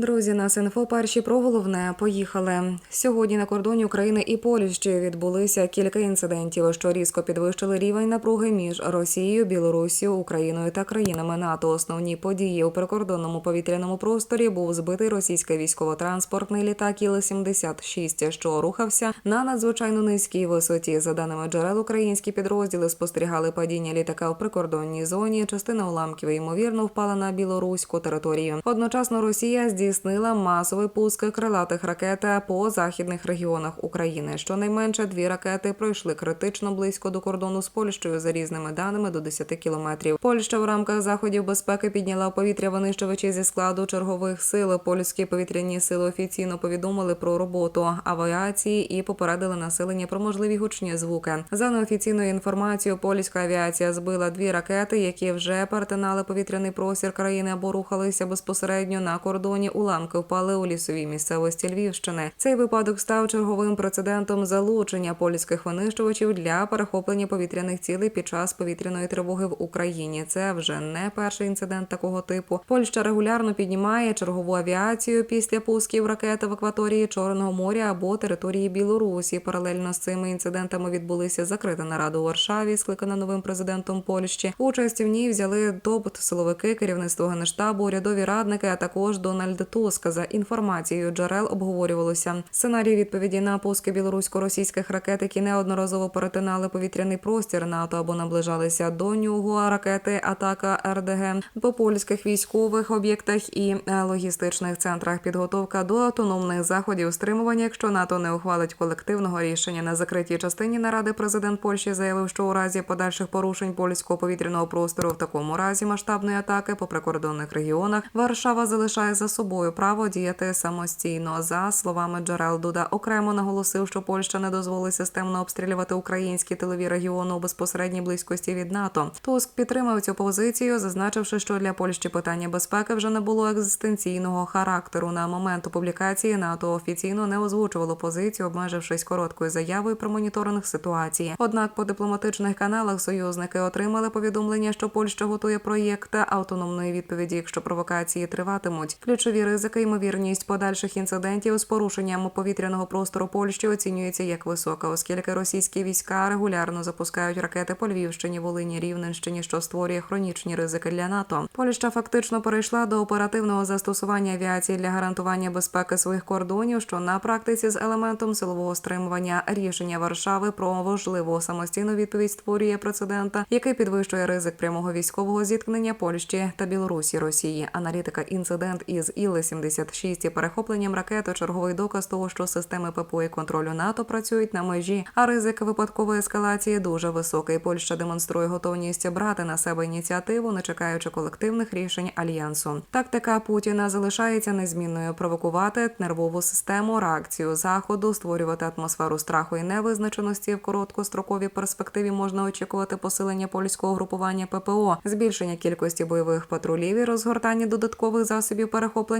Друзі, нас інфо перші про головне поїхали. Сьогодні на кордоні України і Польщі відбулися кілька інцидентів, що різко підвищили рівень напруги між Росією, Білорусією, Україною та країнами НАТО. Основні події у прикордонному повітряному просторі був збитий російський військово-транспортний літак Іл-76, що рухався на надзвичайно низькій висоті. За даними джерел, українські підрозділи спостерігали падіння літака в прикордонній зоні. Частина уламків ймовірно впала на білоруську територію. Одночасно Росія здійснила масовий пуск крилатих ракет по західних регіонах України. Щонайменше дві ракети пройшли критично близько до кордону з Польщею за різними даними до 10 кілометрів. Польща в рамках заходів безпеки підняла в повітря винищувачі зі складу чергових сил. Польські повітряні сили офіційно повідомили про роботу авіації і попередили населення про можливі гучні звуки. За неофіційною інформацією, польська авіація збила дві ракети, які вже перетинали повітряний простір країни або рухалися безпосередньо на кордоні. Уламки впали у лісовій місцевості Львівщини. Цей випадок став черговим прецедентом залучення польських винищувачів для перехоплення повітряних цілей під час повітряної тривоги в Україні. Це вже не перший інцидент такого типу. Польща регулярно піднімає чергову авіацію після пусків ракет в акваторії Чорного моря або території Білорусі. Паралельно з цими інцидентами відбулися закрита нарада у Варшаві, скликана новим президентом Польщі. Участь в ній взяли топ-силовики, керівництво генштабу, урядові радники, а також Дональд Туск. За інформацією джерел обговорювалося сценарій відповіді на пуски білорусько-російських ракет, які неодноразово перетинали повітряний простір НАТО або наближалися до нього. Ракети атака РДГ по польських військових об'єктах і е, логістичних центрах. Підготовка до автономних заходів стримування, якщо НАТО не ухвалить колективного рішення на закритій частині наради. Президент Польщі заявив, що у разі подальших порушень польського повітряного простору в такому разі масштабної атаки по прикордонних регіонах Варшава залишає за собою право діяти самостійно. За словами джерел Дуда окремо наголосив, що Польща не дозволить системно обстрілювати українські тилові регіони у безпосередній близькості від НАТО. Туск підтримав цю позицію, зазначивши, що для Польщі питання безпеки вже не було екзистенційного характеру. На момент публікації НАТО офіційно не озвучувало позицію, обмежившись короткою заявою про моніторинг ситуації. Однак по дипломатичних каналах союзники отримали повідомлення, що Польща готує проєкт автономної відповіді, якщо провокації триватимуть. Ключові ризики, ймовірність подальших інцидентів з порушенням повітряного простору Польщі оцінюється як висока, оскільки російські війська регулярно запускають ракети по Львівщині, Волині, Рівненщині, що створює хронічні ризики для НАТО. Польща фактично перейшла до оперативного застосування авіації для гарантування безпеки своїх кордонів, що на практиці з елементом силового стримування рішення Варшави про важливу самостійну відповідь створює прецедента, який підвищує ризик прямого військового зіткнення Польщі та Білорусі Росії. Аналітика інцидент із Іл-76 і перехопленням ракети черговий доказ того, що системи ППО і контролю НАТО працюють на межі, а ризик випадкової ескалації дуже високий. Польща демонструє готовність брати на себе ініціативу, не чекаючи колективних рішень альянсу. Тактика Путіна залишається незмінною провокувати нервову систему, реакцію заходу, створювати атмосферу страху і невизначеності в короткостроковій перспективі можна очікувати посилення польського групування ППО, збільшення кількості бойових патрулів і розгортання додаткових засобів перехоплення